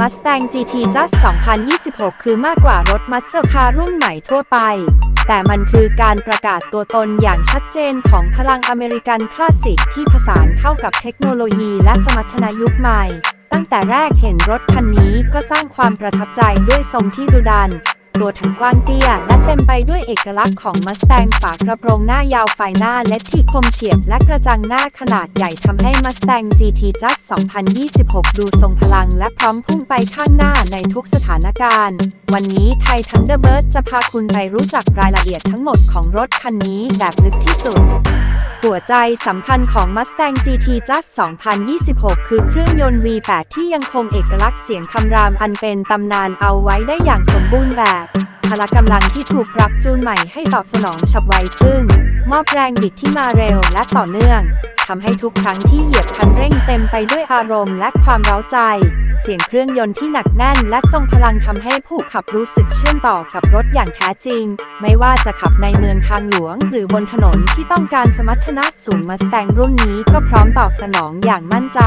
Mustang GT Just 2026 คือมากกว่ารถมัสเซอร์คารุ่นใหม่ทั่วไป แต่มันคือการประกาศตัวตนอย่างชัดเจนของพลังอเมริกันคลาสสิกที่ผสานเข้ากับเทคโนโลยีและสมรรถนะยุคใหม่ ตั้งแต่แรกเห็นรถคันนี้ก็สร้างความประทับใจด้วยทรงที่ดุดัน ตัวถังกว้างเตี้ย และเต็มไปด้วยเอกลักษณ์ของ Mustang ฝากระโปรงหน้ายาวไฟหน้าเล็ดที่คมเฉียบ และกระจังหน้าขนาดใหญ่ทำให้ Mustang GT Just 2026 ดูทรงพลังและพร้อมพุ่งไปข้างหน้าในทุกสถานการณ์ วันนี้ไทย Thunderbird จะพาคุณไปรู้จักรายละเอียดทั้งหมดของรถคันนี้แบบลึกที่สุดหัวใจสำคัญของ Mustang GT Just 2026 คือเครื่องยนต์ V8 ที่ยังคงเอกลักษณ์เสียงคำรามอันเป็นตำนานเอาไว้ได้อย่างสมบูรณ์แบบพละกำลังที่ถูกปรับจูนใหม่ให้ตอบสนองฉับไวขึ้น มอบแรงบิดที่มาเร็วและต่อเนื่องทำให้ทุกครั้งที่เหยียบคันเร่งเต็มไปด้วยอารมณ์และความเร้าใจ เสียงเครื่องยนต์ที่หนักแน่นและทรงพลังทำให้ผู้ขับรู้สึกเชื่อมต่อกับรถอย่างแท้จริง ไม่ว่าจะขับในเมืองทางหลวง หรือบนถนนที่ต้องการสมรรถนะสูงมาสแตงรุ่นนี้ก็พร้อมตอบสนองอย่างมั่นใจ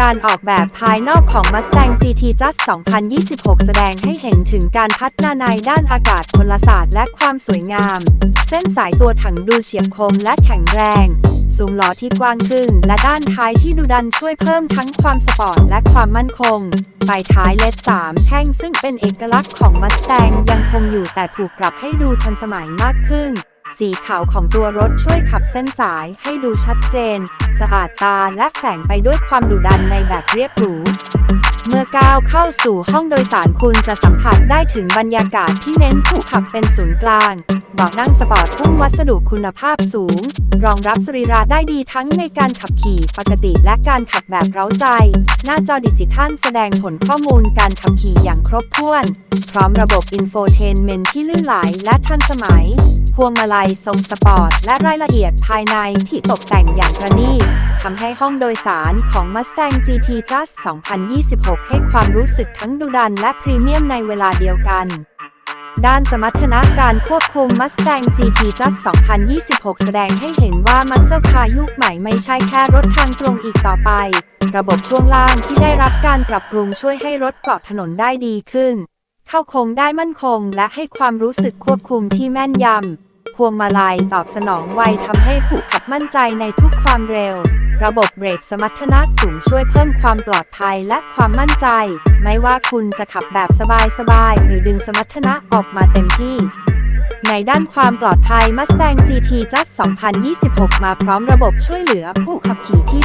การออกแบบภายนอกของ Mustang GT Just 2026 แสดงให้เห็นถึงการพัฒนาในด้านอากาศพลศาสตร์และความสวยงาม เส้นสายตัวถังดูเฉียบคมและแข็งแรงซุ้มล้อที่กว้างขึ้น และด้านท้ายที่ดูดันช่วยเพิ่มทั้งความสปอร์ตและความมั่นคงไฟท้ายเลด3แท่งซึ่งเป็นเอกลักษณ์ของ Mustang ยังคงอยู่แต่ถูกปรับให้ดูทันสมัยมากขึ้น สีขาวของตัวรถช่วยขับเส้นสายให้ดูชัดเจน สะอาดตาและแฝงไปด้วยความดุดันในแบบเรียบหรูเมื่อก้าวเข้าสู่ห้องโดยสารคุณจะสัมผัสได้ถึงบรรยากาศที่เน้นผู้ขับเป็นศูนย์กลาง เบาะนั่งสปอร์ตพุ่งวัสดุคุณภาพสูง รองรับสรีระได้ดีทั้งในการขับขี่ปกติและการขับแบบเร้าใจ หน้าจอดิจิทัลแสดงผลข้อมูลการขับขี่อย่างครบถ้วน พร้อมระบบอินโฟเทนเมนที่ลื่นไหลและทันสมัย พวงมาลัยทรงสปอร์ต และรายละเอียดภายในที่ตกแต่งอย่างประณีตทำให้ห้องโดยสารของ Mustang GT Just 2026 ให้ความรู้สึกทั้งดุดันและพรีเมียมในเวลาเดียวกัน ด้านสมรรถนะการควบคุม Mustang GT Just 2026 แสดงให้เห็นว่า Muscle Car ยุคใหม่ไม่ใช่แค่รถทางตรงอีกต่อไป ระบบช่วงล่างที่ได้รับการปรับปรุงช่วยให้รถเกาะถนนได้ดีขึ้น เข้าโค้งได้มั่นคงและให้ความรู้สึกควบคุมที่แม่นยำพวงมาลัยตอบสนองไวทำให้ผู้ขับมั่นใจในทุกความเร็ว ระบบเบรกสมรรถนะสูงช่วยเพิ่มความปลอดภัยและความมั่นใจ ไม่ว่าคุณจะขับแบบสบายๆ หรือดึงสมรรถนะออกมาเต็มที่ ในด้านความปลอดภัย Mustang GT Just 2026 มาพร้อมระบบช่วยเหลือผู้ขับขี่ที่